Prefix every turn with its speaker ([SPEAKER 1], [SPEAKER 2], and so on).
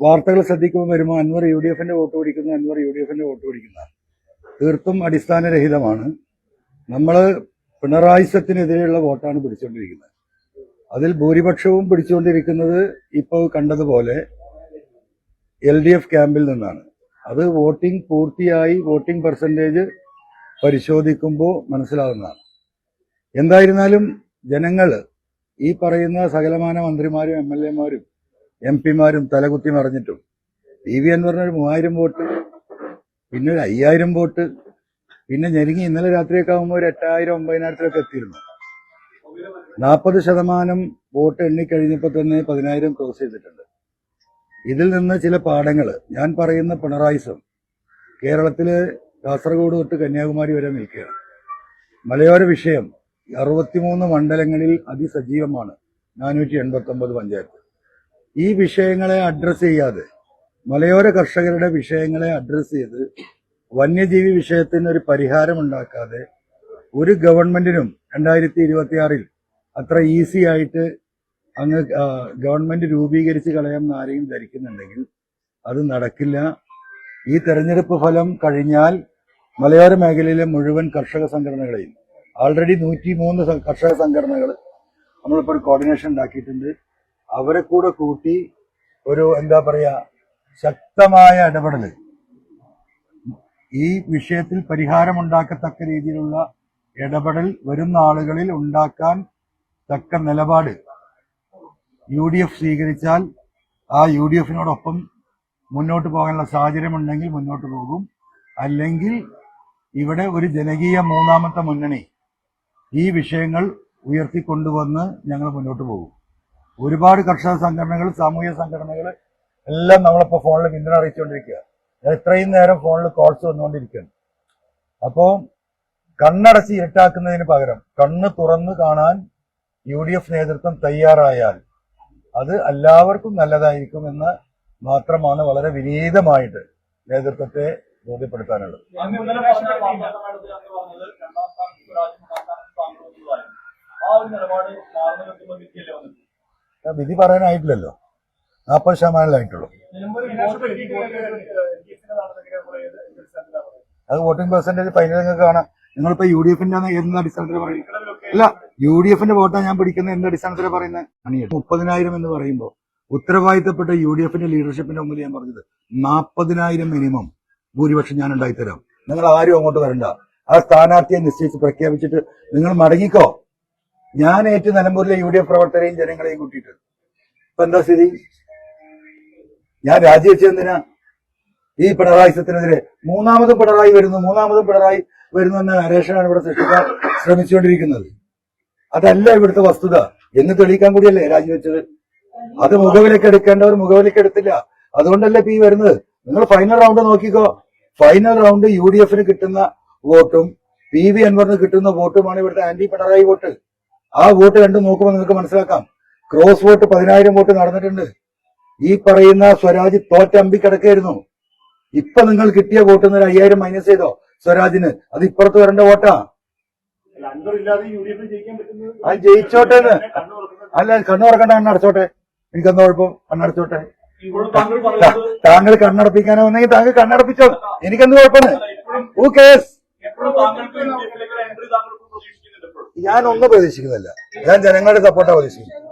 [SPEAKER 1] വാർത്തകൾ ശ്രദ്ധിക്കുമ്പോൾ വരുമ്പോൾ അൻവർ യു ഡി എഫിന്റെ വോട്ട് പിടിക്കുന്നു അൻവർ യു ഡി എഫിന്റെ വോട്ട് പിടിക്കുന്ന. തീർത്തും അടിസ്ഥാനരഹിതമാണ്. നമ്മൾ പിണറായിസത്തിനെതിരെയുള്ള വോട്ടാണ് പിടിച്ചുകൊണ്ടിരിക്കുന്നത് അതിൽ ഭൂരിപക്ഷവും പിടിച്ചുകൊണ്ടിരിക്കുന്നത് ഇപ്പോൾ കണ്ടതുപോലെ എൽ ഡി എഫ് ക്യാമ്പിൽ നിന്നാണ്. അത് വോട്ടിംഗ് പൂർത്തിയായി വോട്ടിംഗ് പെർസെന്റേജ് പരിശോധിക്കുമ്പോൾ മനസ്സിലാവുന്നതാണ്. എന്തായിരുന്നാലും ജനങ്ങൾ ഈ പറയുന്ന സകലമാന മന്ത്രിമാരും എം എൽ എമാരും എം പിമാരും തലകുത്തി മറിഞ്ഞിട്ടും. ടി വി എന്ന് പറഞ്ഞൊരു മൂവായിരം വോട്ട് പിന്നെ ഒരു അയ്യായിരം വോട്ട് പിന്നെ ഞെരുങ്ങി ഇന്നലെ രാത്രിയൊക്കെ ആകുമ്പോൾ ഒരു എട്ടായിരം ഒമ്പതിനായിരത്തിലൊക്കെ എത്തിയിരുന്നു. നാൽപ്പത് ശതമാനം വോട്ട് എണ്ണിക്കഴിഞ്ഞപ്പോൾ തന്നെ പതിനായിരം ക്രോസ് ചെയ്തിട്ടുണ്ട്. ഇതിൽ നിന്ന് ചില പാഠങ്ങൾ ഞാൻ പറയുന്ന പിണറായിസം കേരളത്തിൽ കാസർഗോഡ് തൊട്ട് കന്യാകുമാരി വരെ നിൽക്കുകയാണ്. മലയോര വിഷയം അറുപത്തിമൂന്ന് മണ്ഡലങ്ങളിൽ അതിസജീവമാണ്. നാനൂറ്റി എൺപത്തി ഒമ്പത് പഞ്ചായത്ത്. ഈ വിഷയങ്ങളെ അഡ്രസ്സ് ചെയ്യാതെ മലയോര കർഷകരുടെ വിഷയങ്ങളെ അഡ്രസ്സ് ചെയ്ത് വന്യജീവി വിഷയത്തിന് ഒരു പരിഹാരം ഉണ്ടാക്കാതെ ഒരു ഗവൺമെന്റിനും രണ്ടായിരത്തി ഇരുപത്തിയാറിൽ അത്ര ഈസി ആയിട്ട് അങ്ങ് ഗവൺമെന്റ് രൂപീകരിച്ച് കളയാമെന്ന് ആരെയും ധരിക്കുന്നുണ്ടെങ്കിൽ അത് നടക്കില്ല. ഈ തെരഞ്ഞെടുപ്പ് ഫലം കഴിഞ്ഞാൽ മലയോര മേഖലയിലെ മുഴുവൻ കർഷക സംഘടനകളെയും ആൾറെഡി നൂറ്റി മൂന്ന് കർഷക സംഘടനകൾ നമ്മളിപ്പോൾ ഒരു കോർഡിനേഷൻ ഉണ്ടാക്കിയിട്ടുണ്ട്. അവരെ കൂടെ കൂട്ടി ഒരു എന്താ പറയാ ശക്തമായ ഇടപെടൽ ഈ വിഷയത്തിൽ പരിഹാരമുണ്ടാക്കത്തക്ക രീതിയിലുള്ള ഇടപെടൽ വരുന്ന ആളുകളിൽ ഉണ്ടാക്കാൻ തക്ക നിലപാട് യു ഡി എഫ് സ്വീകരിച്ചാൽ ആ യു ഡി എഫിനോടൊപ്പം മുന്നോട്ട് പോകാനുള്ള സാഹചര്യം ഉണ്ടെങ്കിൽ മുന്നോട്ട് പോകും. അല്ലെങ്കിൽ ഇവിടെ ഒരു ജനകീയ മൂന്നാമത്തെ മുന്നണി ഈ വിഷയങ്ങൾ ഉയർത്തിക്കൊണ്ടുവന്ന് ഞങ്ങൾ മുന്നോട്ട് പോകും. ഒരുപാട് കർഷക സംഘടനകൾ സാമൂഹിക സംഘടനകൾ എല്ലാം നമ്മളിപ്പോൾ ഫോണിൽ പിന്തുണ അറിയിച്ചുകൊണ്ടിരിക്കുക ഇത്രയും നേരം ഫോണിൽ കോൾസ് വന്നുകൊണ്ടിരിക്കുകയാണ് അപ്പോൾ കണ്ണടച്ച് ഇരുട്ടാക്കുന്നതിന് പകരം കണ്ണ് തുറന്ന് കാണാൻ യു ഡി എഫ് നേതൃത്വം തയ്യാറായാൽ അത് എല്ലാവർക്കും നല്ലതായിരിക്കും എന്ന് മാത്രമാണ് വളരെ വിനീതമായിട്ട് നേതൃത്വത്തെ ബോധ്യപ്പെടുത്താനുള്ളത്.
[SPEAKER 2] ആ ഒരു നിലപാട് മാറുന്ന
[SPEAKER 1] ആ വിധി പറയാനായിട്ടില്ലല്ലോ. നാൽപ്പത് ശതമാനമായിട്ടുള്ളൂ. അത് വോട്ടിംഗ് പെർസെന്റേജ് ഫൈനൽ നിങ്ങൾക്ക് കാണാം. നിങ്ങളിപ്പോ യു ഡി എഫിന്റെ എന്ത് അടിസ്ഥാനത്തിൽ പറയുന്നത്? അല്ല യു ഡി എഫിന്റെ വോട്ടാണ് ഞാൻ പിടിക്കുന്നത് എന്ത് അടിസ്ഥാനത്തിലാണ് പറയുന്നത്? മുപ്പതിനായിരം എന്ന് പറയുമ്പോൾ ഉത്തരവാദിത്തപ്പെട്ട യു ഡി എഫിന്റെ ലീഡർഷിപ്പിന്റെ മുമ്പിൽ ഞാൻ പറഞ്ഞത് നാൽപ്പതിനായിരം മിനിമം ഭൂരിപക്ഷം ഞാൻ ഉണ്ടായിത്തരാം. നിങ്ങൾ ആരും അങ്ങോട്ട് വരണ്ട. ആ സ്ഥാനാർത്ഥിയെ നിശ്ചയിച്ച് പ്രഖ്യാപിച്ചിട്ട് നിങ്ങൾ മടങ്ങിക്കോ. ഞാൻ ഏറ്റു നിലമ്പൂരിലെ യു ഡി എഫ് പ്രവർത്തകരെയും ജനങ്ങളെയും കൂട്ടിയിട്ട് ഇപ്പൊ എന്താ സ്ഥിതി? ഞാൻ രാജിവെച്ചെന്തിനാ ഈ പിണറായി സത്തിനെതിരെ മൂന്നാമതും പിണറായി വരുന്നു മൂന്നാമതും പിണറായി വരുന്നു എന്ന നരേഷനാണ് ഇവിടെ സൃഷ്ടിക്കാൻ ശ്രമിച്ചുകൊണ്ടിരിക്കുന്നത്. അതല്ല ഇവിടുത്തെ വസ്തുത. എന്ന് തെളിയിക്കാൻ കൂടിയല്ലേ രാജിവെച്ചത്? അത് മുഖവിലേക്ക് എടുക്കേണ്ടവർ മുഖവിലേക്ക് എടുത്തില്ല. അതുകൊണ്ടല്ലേ ഇപ്പൊ ഈ വരുന്നത്? നിങ്ങൾ ഫൈനൽ റൗണ്ട് നോക്കിക്കോ. ഫൈനൽ റൗണ്ട് യു ഡി എഫിന് കിട്ടുന്ന വോട്ടും പി വി അൻവറിന് കിട്ടുന്ന വോട്ടുമാണ് ഇവിടുത്തെ ആന്റി പിണറായി വോട്ട്. ആ വോട്ട് രണ്ടും നോക്കുമ്പോൾ നിങ്ങൾക്ക് മനസ്സിലാക്കാം. ക്രോസ് വോട്ട് പതിനായിരം വോട്ട് നടന്നിട്ടുണ്ട്. ഈ പറയുന്ന സ്വരാജ് തോറ്റമ്പി കിടക്കായിരുന്നു. ഇപ്പൊ നിങ്ങൾ കിട്ടിയ വോട്ട് നിന്ന് അയ്യായിരം മൈനസ് ചെയ്തോ സ്വരാജിന്. അത് ഇപ്പുറത്ത് വരേണ്ട വോട്ടാ. അത് ജയിച്ചോട്ടെ അല്ല കണ്ണു തുറക്കണ്ട കണ്ണടച്ചോട്ടെ എനിക്കെന്താ കുഴപ്പം? കണ്ണടച്ചോട്ടെ
[SPEAKER 2] താങ്കൾ
[SPEAKER 1] കണ്ണടപ്പിക്കാനോ വന്നെങ്കിൽ താങ്കൾ കണ്ണടപ്പിച്ചോ എനിക്കെന്ത് കുഴപ്പമില്ല ഓ കേസ് ഞാൻ ഒന്നും പ്രതീക്ഷിക്കുന്നില്ല. ഞാൻ ജനങ്ങളുടെ സപ്പോർട്ടാണ് പ്രതീക്ഷിക്കുന്നത്.